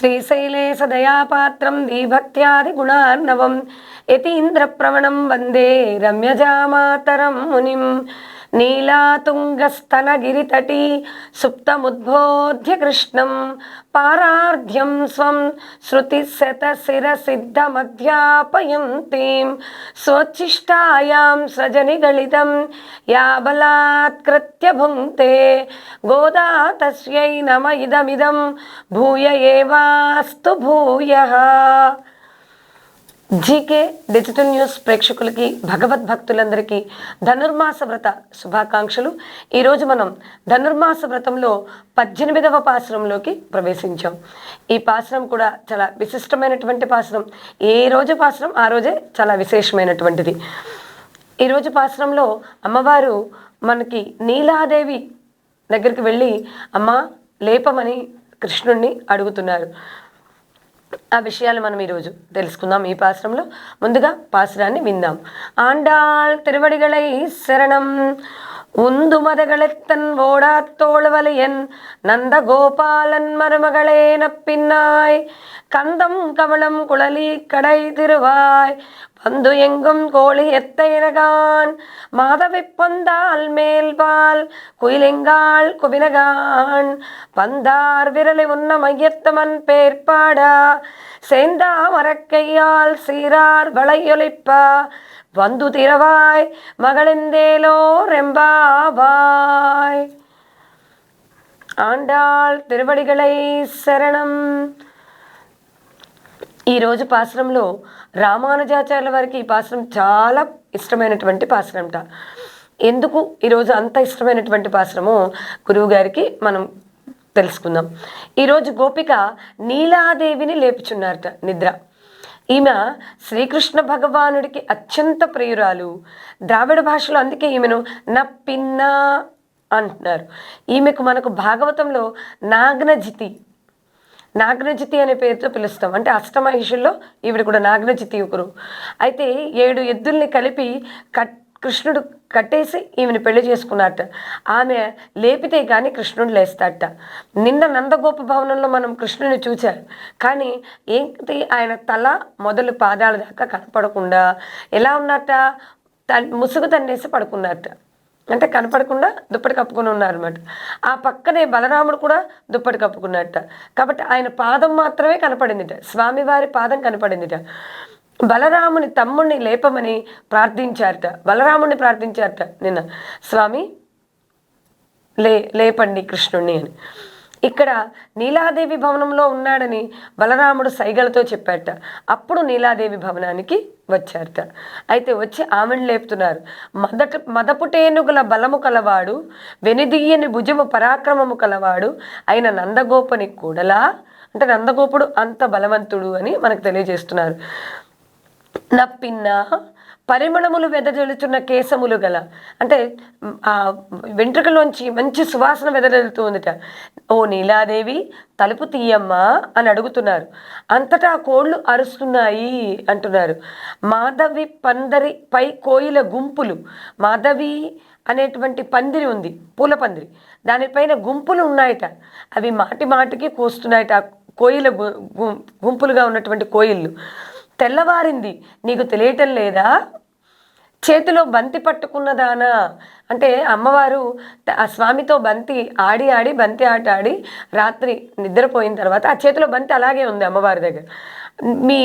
శ్రీశైలే సదయాపాత్రం దీభక్త్యాదిగుణార్ణవం యతీంద్రప్రవణం వందే రమ్యజామాతరం మునిం. నీలాతుంగస్తనగిరితటీ సుప్తముద్బోధ్య కృష్ణం పారార్ధ్యం స్వం శృతిశతశిరసిద్ధమధ్యాపయంతీం స్వచ్చిష్టాయాం సృజనిగళితం యా బలాత్కృత్య భుంక్తే గోదా తస్యై నమ ఇదమిదం భూయ ఏవాస్తు భూయ జీకే డిజిటల్ న్యూస్ ప్రేక్షకులకి భగవద్భక్తులందరికీ ధనుర్మాస వ్రత శుభాకాంక్షలు. ఈరోజు మనం ధనుర్మాస వ్రతంలో పద్దెనిమిదవ పాసరంలోకి ప్రవేశించాం. ఈ పాసరం కూడా చాలా విశిష్టమైనటువంటి పాసరం ఏ రోజు పాసరం ఆ రోజే చాలా విశేషమైనటువంటిది. ఈరోజు పాసరంలో అమ్మవారు మనకి నీలాదేవి దగ్గరికి వెళ్ళి అమ్మ లేపమని కృష్ణుణ్ణి అడుగుతున్నారు. ఆ విషయాలు మనం ఈరోజు తెలుసుకుందాం ఈ పాశ్రంలో ముందుగా పాశ్రాన్ని విందాం ఆండాళ్ తిరువడిగళై శరణం உந்து மதகளத்தன் ஓடாத்தோழுவலையன் நந்த கோபாலன் மருமகளே நப்பின்னாய் கந்தம் கமலம் குழலி கடை திருவாய் வந்து எங்கும் கோழி எத்தையினகான் மாதவை பொந்தால் மேல்பால் குயிலெங்கால் குவினகான். பந்தார் விரலை உன்ன மையத்தமன் பேர்பாடா. சேந்தா மரக்கையால் சீரார் வளையொலிப்பா. வந்து திரவாய் மகளிந்தேலோ ரெம்பாவாய் ஆண்டாள் திருவடிகளை சரணம். ఈరోజు పాశ్రంలో రామానుజాచార్యుల వారికి ఈ పాశ్రం చాలా ఇష్టమైనటువంటి పాశ్రంట. ఎందుకు ఈరోజు అంత ఇష్టమైనటువంటి పాశ్రము గురువు గారికి మనం తెలుసుకుందాం. ఈరోజు గోపిక నీలాదేవిని లేపుచున్నారట నిద్ర. ఈమె శ్రీకృష్ణ భగవానుడికి అత్యంత ప్రియురాలు. ద్రావిడ భాషలో అందుకే ఈమెను నప్పిన్నా అంటున్నారు. ఈమెకు మనకు భాగవతంలో నాగ్నజితి నాగ్నజితి అనే పేరుతో పిలుస్తాం. అంటే అష్టమహిషుల్లో ఈవిడ కూడా నాగ్నజితి ఒకరు అయితే ఏడు ఎద్దుల్ని కలిపి కట్ కృష్ణుడు కట్టేసి ఈమెను పెళ్ళి చేసుకున్నట్ట ఆమె లేపితే కానీ కృష్ణుడు లేస్తాడట నిన్న నందగోప భవనంలో మనం కృష్ణుని చూచారు కానీ ఏంటి ఆయన తల మొదలు పాదాల దాకా కనపడకుండా ఎలా ఉన్నట్ట ముసుగు తన్నేసి పడుకున్నట్ట అంటే కనపడకుండా దుప్పటి కప్పుకుని ఉన్నారన్నమాట. ఆ పక్కనే బలరాముడు కూడా దుప్పటి కప్పుకున్నట్ట. కాబట్టి ఆయన పాదం మాత్రమే కనపడిందిట. స్వామివారి పాదం కనపడిందిట. బలరాముని తమ్ముణ్ణి లేపమని ప్రార్థించారట. బలరాముణ్ణి ప్రార్థించారట నిన్న. స్వామి లే లేపండి కృష్ణుణ్ణి అని. ఇక్కడ నీలాదేవి భవనంలో ఉన్నాడని బలరాముడు సైగలతో చెప్పాట అప్పుడు నీలాదేవి భవనానికి వచ్చారట. అయితే వచ్చి ఆమెను లేపుతున్నారు. మదట మదపుటేనుగుల బలము కలవాడు వెనుదీయని భుజము పరాక్రమము కలవాడు అయిన నందగోపని కూడలా? అంటే నందగోపుడు అంత బలవంతుడు అని మనకు తెలియజేస్తున్నారు. నప్పిన్నా పరిమళములు వెదజల్లుతున్న కేశములు గల అంటే ఆ వెంట్రుకలోంచి మంచి సువాసన వెదజల్లుతుందిట ఓ నీలాదేవి తలుపు తీయమ్మా అని అడుగుతున్నారు. అంతటా కోళ్ళు అరుస్తున్నాయి అంటున్నారు. మాధవి పందరి పై కోయిల గుంపులు. మాధవి అనేటువంటి పందిరి ఉంది పూల పందిరి. దానిపైన గుంపులు ఉన్నాయట. అవి మాటి మాటికి కూస్తున్నాయట కోయిల గు- గుంపులుగా ఉన్నటువంటి కోయిళ్ళు. తెల్లవారింది నీకు తెలియటం లేదా? చేతిలో బంతి పట్టుకున్నదానా అంటే అమ్మవారు ఆ స్వామితో బంతి ఆడి ఆడి బంతి ఆట ఆడి రాత్రి నిద్రపోయిన తర్వాత ఆ చేతిలో బంతి అలాగే ఉంది అమ్మవారి దగ్గర. మీ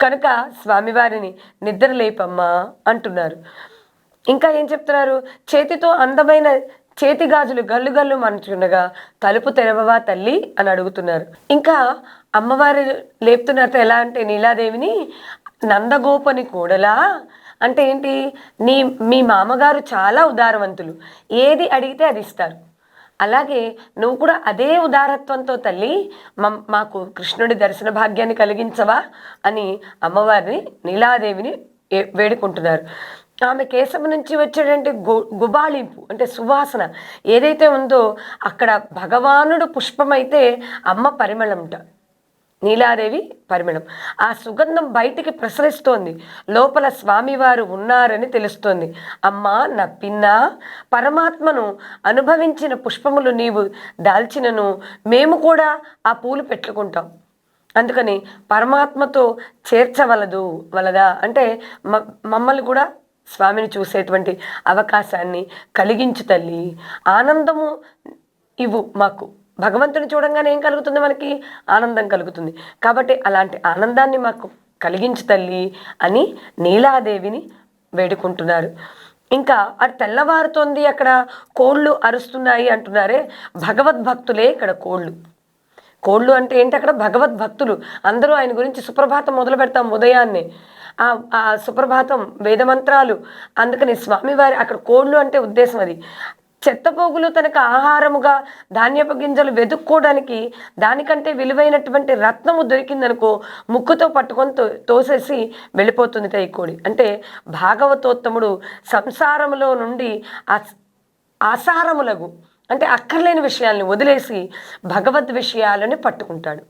కనుక స్వామివారిని నిద్ర లేపమ్మా అంటున్నారు. ఇంకా ఏం చెప్తున్నారు? చేతితో అందమైన చేతి గాజులు గల్లు గల్లు మనుచుండగా తలుపు తెరవవా తల్లి? అని అడుగుతున్నారు. ఇంకా అమ్మవారు లేపుతున్నారు ఎలా అంటే నీలాదేవిని నందగోపని కూడలా? అంటే ఏంటి? నీ మీ మామగారు చాలా ఉదారవంతులు. ఏది అడిగితే అది ఇస్తారు. అలాగే నువ్వు కూడా అదే ఉదారత్వంతో తల్లి మమ్- మాకు కృష్ణుడి దర్శన భాగ్యాన్ని కలిగించవా అని అమ్మవారిని నీలాదేవిని వేడుకుంటున్నారు. ఆమె కేశం నుంచి వచ్చేటువంటి గు గుబాళింపు అంటే సువాసన ఏదైతే ఉందో అక్కడ భగవానుడు పుష్పమైతే అమ్మ పరిమళంట. నీలాదేవి పరిమళం. ఆ సుగంధం బయటికి ప్రసరిస్తోంది. లోపల స్వామివారు ఉన్నారని తెలుస్తోంది. అమ్మా నా పిన్న పరమాత్మను అనుభవించిన పుష్పములు నీవు దాల్చినను మేము కూడా ఆ పూలు పెట్టుకుంటాం. అందుకని పరమాత్మతో చేర్చవలదు వలదా? అంటే మ మమ్మల్ని కూడా స్వామిని చూసేటువంటి అవకాశాన్ని కలిగించు తల్లి. ఆనందము ఇవ్వు మాకు. భగవంతుని చూడంగానే ఏం కలుగుతుంది మనకి? ఆనందం కలుగుతుంది. కాబట్టి అలాంటి ఆనందాన్ని మాకు కలిగించు తల్లి అని నీలాదేవిని వేడుకుంటున్నారు. ఇంకా అది తెల్లవారుతోంది అక్కడ కోళ్ళు అరుస్తున్నాయి అంటున్నారే భగవద్భక్తులే ఇక్కడ కోళ్ళు. కోళ్ళు అంటే ఏంటి అక్కడ? భగవద్భక్తులు. అందరూ ఆయన గురించి సుప్రభాతం మొదలు పెడతాం ఉదయాన్నే. ఆ ఆ సుప్రభాతం వేదమంత్రాలు. అందుకని స్వామివారి అక్కడ కోళ్ళు అంటే ఉద్దేశం అది. చెత్తపోగులు తనకు ఆహారముగా ధాన్యపు గింజలు వెతుక్కోవడానికి దానికంటే విలువైనటువంటి రత్నము దొరికిందనుకో ముక్కుతో పట్టుకొని తో తోసేసి వెళ్ళిపోతుంది ఈ కోడి అంటే భాగవతోత్తముడు సంసారములో నుండి ఆ ఆసారములకు అంటే అక్కర్లేని విషయాల్ని వదిలేసి భగవద్ విషయాలని పట్టుకుంటాడు.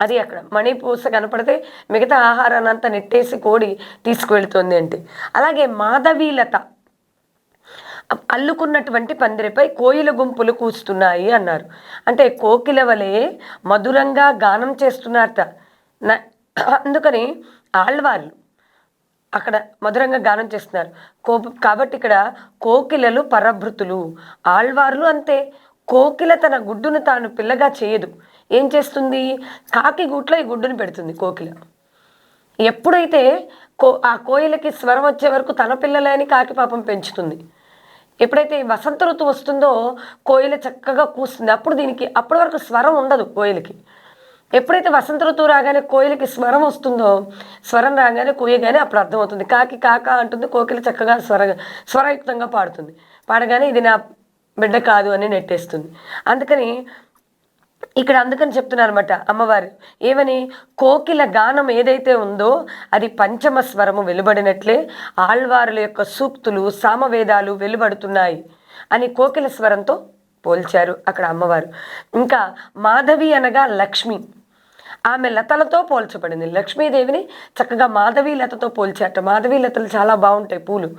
అది అక్కడ మణిపూస కనపడితే మిగతా ఆహారాన్ని అంతా నెట్టేసి కోడి తీసుకువెళ్తుంది అంటే. అలాగే మాధవీలత అల్లుకున్నటువంటి పందిరిపై కోయిల గుంపులు కూస్తున్నాయి అన్నారు. అంటే కోకిల వలె మధురంగా గానం చేస్తున్నారట. అందుకని ఆళ్వార్లు అక్కడ మధురంగా గానం చేస్తున్నారు. కో కాబట్టి ఇక్కడ కోకిలలు పరభృతులు. ఆళ్వార్లు అంతే. కోకిల తన గుడ్డును తాను పిల్లగా చేయదు. ఏం చేస్తుంది? కాకి గూట్లో ఈ గుడ్డును పెడుతుంది కోకిల. ఎప్పుడైతే కో ఆ కోయిలకి స్వరం వచ్చే వరకు తన పిల్లలని కాకి పాపం పెంచుతుంది. ఎప్పుడైతే వసంత ఋతువు వస్తుందో కోయిల చక్కగా కూస్తుంది. అప్పుడు దీనికి అప్పటి వరకు స్వరం ఉండదు కోయిలకి. ఎప్పుడైతే వసంత ఋతువు రాగానే కోయిలకి స్వరం వస్తుందో స్వరం రాగానే కోయగానే అప్పుడు అర్థమవుతుంది. కాకి కాక అంటుంది కోకిల చక్కగా స్వర స్వరయుక్తంగా పాడుతుంది. పాడగానే ఇది నా బిడ్డ కాదు అని నెట్టేస్తుంది. అందుకని ఇక్కడ అందుకని చెప్తున్నారన్నమాట. అమ్మవారు ఏమని? కోకిల గానం ఏదైతే ఉందో అది పంచమ స్వరము వెలువడినట్లే ఆళ్వారుల యొక్క సూక్తులు సామవేదాలు వెలువడుతున్నాయి అని కోకిల స్వరంతో పోల్చారు అక్కడ అమ్మవారు. ఇంకా మాధవి అనగా లక్ష్మి. ఆమె లతలతో పోల్చబడింది. లక్ష్మీదేవిని చక్కగా మాధవి లతతో పోల్చారట. మాధవి లతలు చాలా బాగుంటాయి పూలు.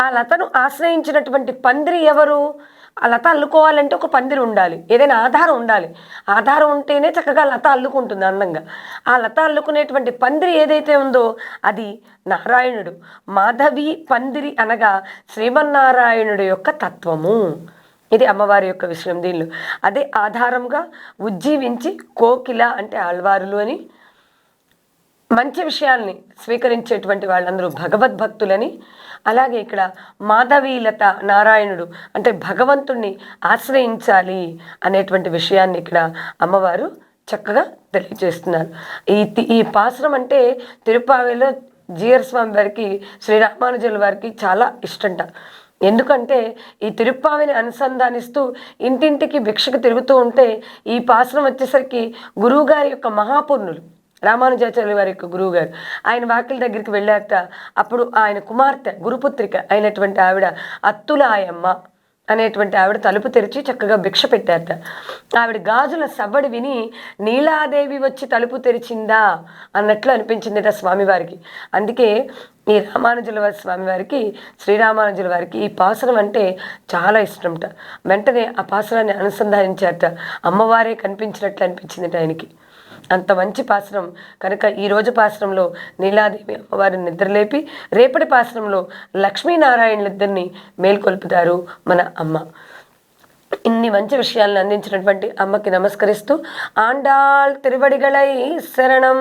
ఆ లతను ఆశ్రయించినటువంటి పందిరి ఎవరు? లత అల్లుకోవాలంటే ఒక పందిరి ఉండాలి ఏదైనా ఆధారం ఉండాలి. ఆధారం ఉంటేనే చక్కగా లత అల్లుకుంటుంది అందంగా. ఆ లత అల్లుకునేటువంటి పందిరి ఏదైతే ఉందో అది నారాయణుడు. మాధవి పందిరి అనగా శ్రీమన్నారాయణుడు యొక్క తత్వము. ఇది అమ్మవారి యొక్క విషయం దీనిలో. అదే ఆధారంగా ఉజ్జీవించి కోకిల అంటే ఆళ్వారులు అని మంచి విషయాల్ని స్వీకరించేటువంటి వాళ్ళందరూ భగవద్భక్తులని అలాగే ఇక్కడ మాధవీలత నారాయణుడు అంటే భగవంతుణ్ణి ఆశ్రయించాలి అనేటువంటి విషయాన్ని ఇక్కడ అమ్మవారు చక్కగా తెలియజేస్తున్నారు. ఈ తి- ఈ పాసరం అంటే తిరుపావిలో జీఆర్ స్వామి వారికి శ్రీరామానుజుల వారికి చాలా ఇష్టంట. ఎందుకంటే ఈ తిరుప్పావిని అనుసంధానిస్తూ ఇంటింటికి భిక్షకు తిరుగుతూ ఉంటే ఈ పాసనం వచ్చేసరికి గురువుగారి యొక్క మహాపూర్ణులు. రామానుజాచార్య వారి యొక్క గురువు గారు ఆయన వాకిల దగ్గరికి వెళ్ళాక అప్పుడు ఆయన కుమార్తె గురుపుత్రిక అయినటువంటి ఆవిడ అత్తులాయమ్మ అనేటువంటి ఆవిడ తలుపు తెరిచి చక్కగా భిక్ష పెట్టారట. ఆవిడ గాజుల సవ్వడి విని నీలాదేవి వచ్చి తలుపు తెరిచిందా? అన్నట్లు అనిపించిందట స్వామివారికి. అందుకే ఈ రామానుజుల వారి స్వామివారికి శ్రీరామానుజుల వారికి ఈ పాసనం అంటే చాలా ఇష్టంట. వెంటనే ఆ పాసనాన్ని అనుసంధానించారట. అమ్మవారే కనిపించినట్లు అనిపించిందట ఆయనకి. అంత మంచి పాసనం కనుక ఈ రోజు పాసనంలో నీలాదేవి అమ్మవారిని నిద్రలేపి రేపటి పాసనంలో లక్ష్మీనారాయణులిద్దరిని మేల్కొల్పుతారు మన అమ్మ. ఇన్ని మంచి విషయాలను అందించినటువంటి అమ్మకి నమస్కరిస్తూ ఆండాళ్ తిరువడిగళై శరణం.